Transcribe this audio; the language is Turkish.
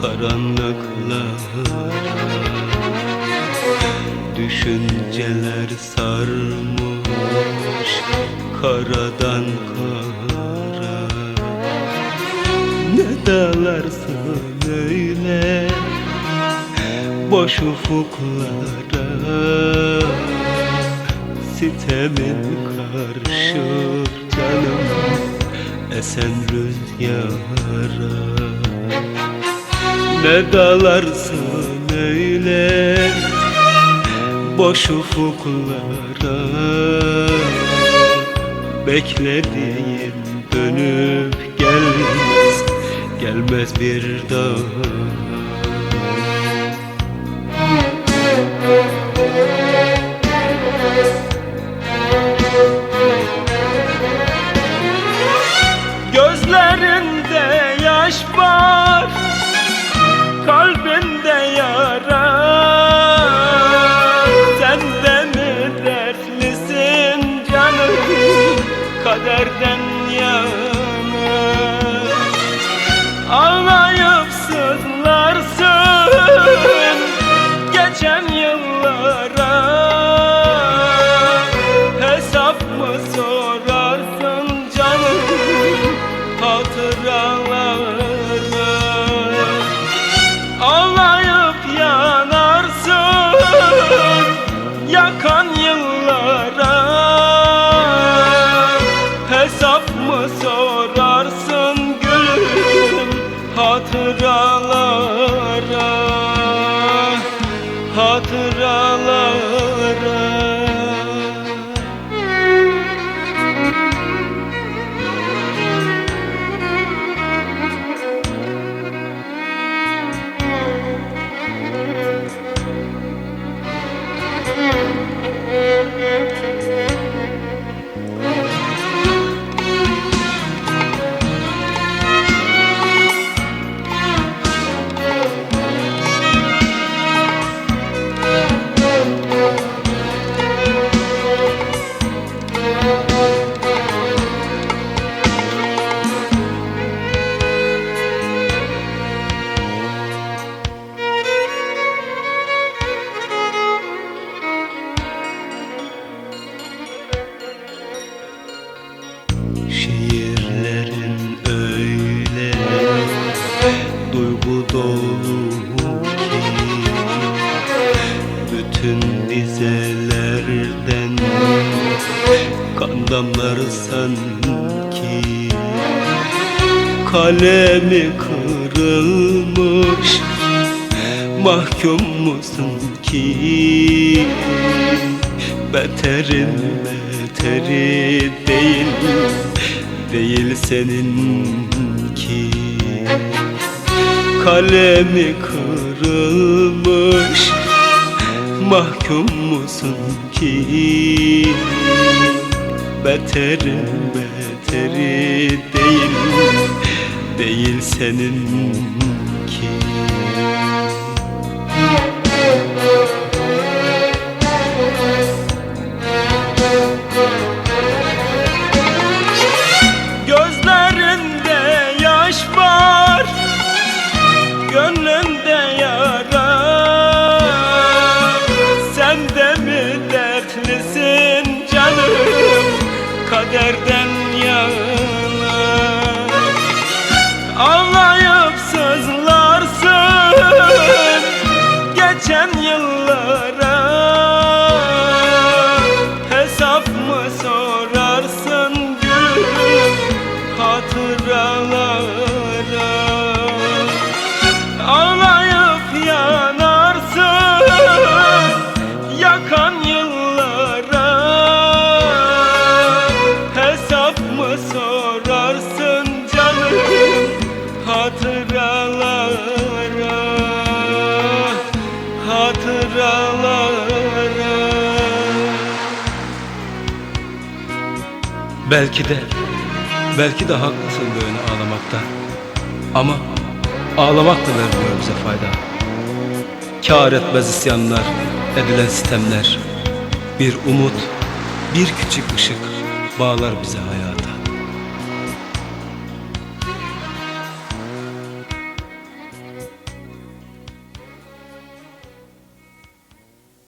Karanlıklara Düşünceler sarmış Karadan kara. Ne dalarsın öyle Boş ufuklara. Sitemin karşı canım Esen rüzgara Ne dalarsın öyle. Boş ufuklara Beklediğim dönüp gelmez. Gelmez bir daha Kalbinde yara. Sen de mi dertlisin canım? Kaderden yana Hatıralara duygu dolu ki Bütün dizelerden kan damlar sanki. Kalemi kırılmış mahkum musun ki? Beterin beteri değil Değil seninki Kalemi kırılmış. Mahkum musun ki? Beterin beteri değil Değil seninki Kaderden yana. Ağlayıp sızlarsın. Geçen yıllara Belki de, belki de haklısın böyle ağlamakta. Ama ağlamak da vermiyor bize fayda. Kâr etmez isyanlar, edilen sitemler. Bir umut, bir küçük ışık bağlar bize hayata.